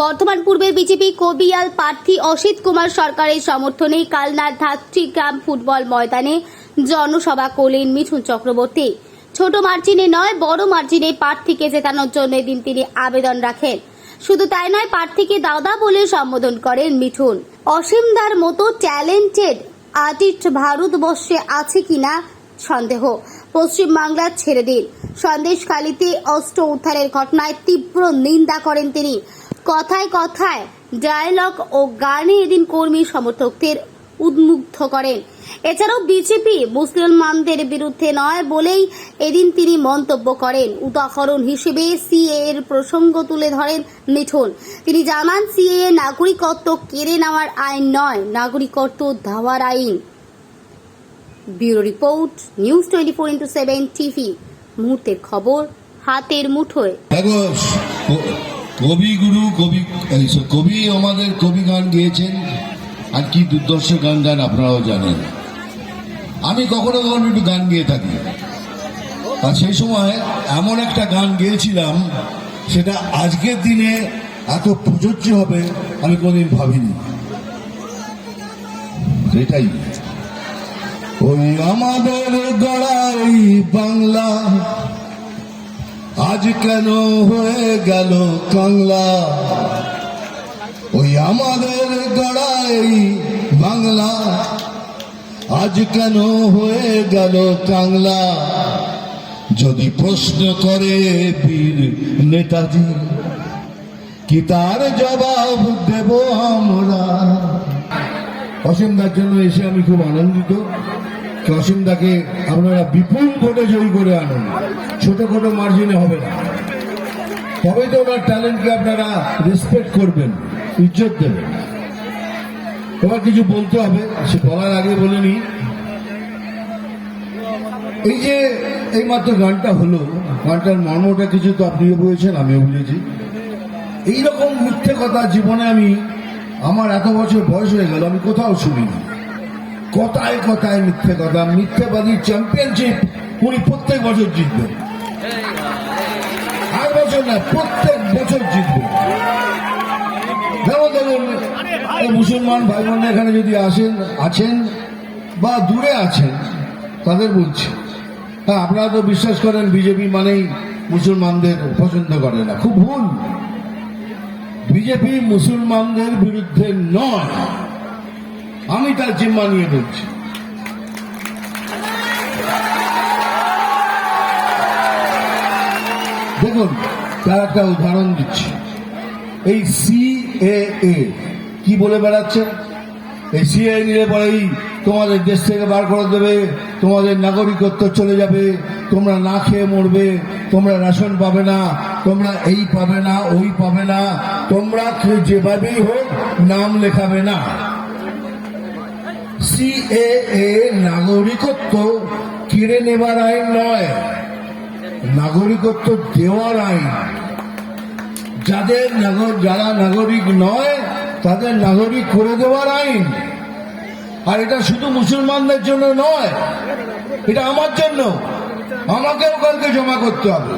বর্ধমান পূর্বের বিজেপি কবিয়াল প্রার্থী অসিত কুমার সরকারের সমর্থনে কালনার ধাত্রীগ্রাম ফুটবল ময়দানে জনসভা করলেন মিঠুন চক্রবর্তী। ছোট মার্জিনে নয়, বড় মার্জিনে প্রার্থীকে জেতানোর জন্য এদিন তিনি আবেদন রাখেন। শুধু তাই নয়, প্রার্থীকে দাদা বলে সম্বোধন করেন মিঠুন। অসীমদার মতো ট্যালেন্টেড আর্টিস্ট ভারতবর্ষে আছে কিনা সন্দেহ। পশ্চিমবাংলা ছেড়ে দিন। সন্দেশখালীতে অস্ত্র উদ্ধারের ঘটনায় তীব্র নিন্দা করেন তিনি। কথায় কথায় ডায়লগ ও গানে এদিন কর্মী সমর্থকদের উদ্মুগ্ধ করেন। এছাড়াও বিজেপি মুসলমানদের বিরুদ্ধে নয় বলেই এদিন তিনি মন্তব্য করেন। উদাহরণ হিসেবে সিএ এর প্রসঙ্গ তুলে ধরেন মিঠুন। তিনি জানান সিএ নাগরিকত্ব কেড়ে নেওয়ার আইন নয়, নাগরিকত্ব ধাওয়ার আইন। Bureau report, news twenty four into seven TV. মুহূর্তের খবর, হাতের মুঠোয়। কবিগুরু, কবি কবি আমাদের কবি গান গেয়েছেন, আর কি দুর্দর্শ গান গান আপনারাও জানেন। আমি কখনো কখনো একটু গান গেয়ে থাকি। আর সেই সময় এমন একটা গান গেয়েছিলাম, সেটা আজকের দিনে এত প্রযোজ্য হবে, আমি কোনোদিন ভাবিনি। এটাই। ওই আমাদের গড়াই বাংলা। আজ কেন হয়ে গেল কাংলা? ওই আমাদের গড়াই বাংলা। আজ কেন হয়ে গেল কাংলা? যদি প্রশ্ন করে বীর নেতাজি, কি তার জবাব দেব আমরা? অসীমদার জন্য এসে আমি খুব আনন্দিত। যে অসীমদাকে আপনারা বিপুল ভোটে জয়ী করে আনুন। ছোটখাটো মার্জিনে হবে না। তবে তো ওনার ট্যালেন্টকে আপনারা রেসপেক্ট করবেন, ইজ্জত দেবেন। তোমার কিছু বলতে হবে, সে বলার আগে বলে নি এই যে এইমাত্র গানটা হলো, গানটার মর্মটা কিছু তো আপনিও বুঝেছেন আমিও বুঝেছি এইরকম মিথ্যে কথা জীবনে আমি, আমার এত বছর বয়স হয়ে গেল, আমি কোথাও শুনিনি। কথায় কথায় মিথ্যে কথা মিথ্যেবাদীর চ্যাম্পিয়নশিপ উনি প্রত্যেক বছর জিতবেন আর বছর না, প্রত্যেক বছর জিতবেন যেমন ধরুন মুসলমান ভাই বোনরা এখানে যদি আসেন, আছেন বা দূরে আছেন, তাদের বলছি। হ্যাঁ আপনারা তো বিশ্বাস করেন, বিজেপি মানেই মুসলমানদের পছন্দ করে না। খুব ভুল। বিজেপি মুসলমানদের বিরুদ্ধে নয়। আমি তার জিম্মা নিয়ে বলছি দেখুন, তার একটা উদাহরণ দিচ্ছি। এই সিএএ কি বলে বেড়াচ্ছেন? এই সিএ নিলে পরেই তোমাদের দেশ থেকে বার করে দেবে, তোমাদের নাগরিকত্ব চলে যাবে, তোমরা না খেয়ে মরবে, তোমরা রেশন পাবে না, তোমরা এই পাবে না, ওই পাবে না, তোমরা যেভাবেই হোক নাম লেখাবে না। সিএএ নাগরিকত্ব কেড়ে নেবার আইন নয়, নাগরিকত্ব দেওয়ার আইন। যাদের যারা নাগরিক নয়, তাদের নাগরিক করে দেওয়ার আইন। আর এটা শুধু মুসলমানদের জন্য নয়, এটা আমার জন্য। আমাকেও কালকে জমা করতে হবে।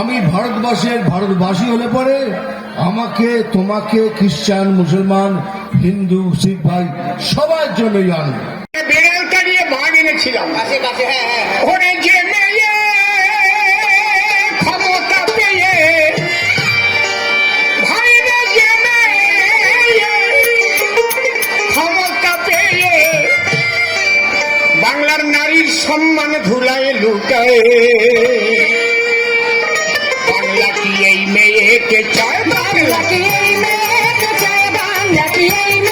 আমি ভারতবর্ষের ভারতবাসী হলে পরে আমাকে, তোমাকে খ্রিস্টান, মুসলমান হিন্দু শিখ ভাই সবার জন্যই আনব। বেড়ালটা নিয়ে এনেছিলাম। ওরে যে মেয়ে ক্ষমতা পেয়ে ভাই যে ক্ষমতা পেয়ে বাংলার নারীর সম্মান ধুলায় লুকায় বাংলা কি এই মেয়েকে চায়? বাংলা কি? ஏழு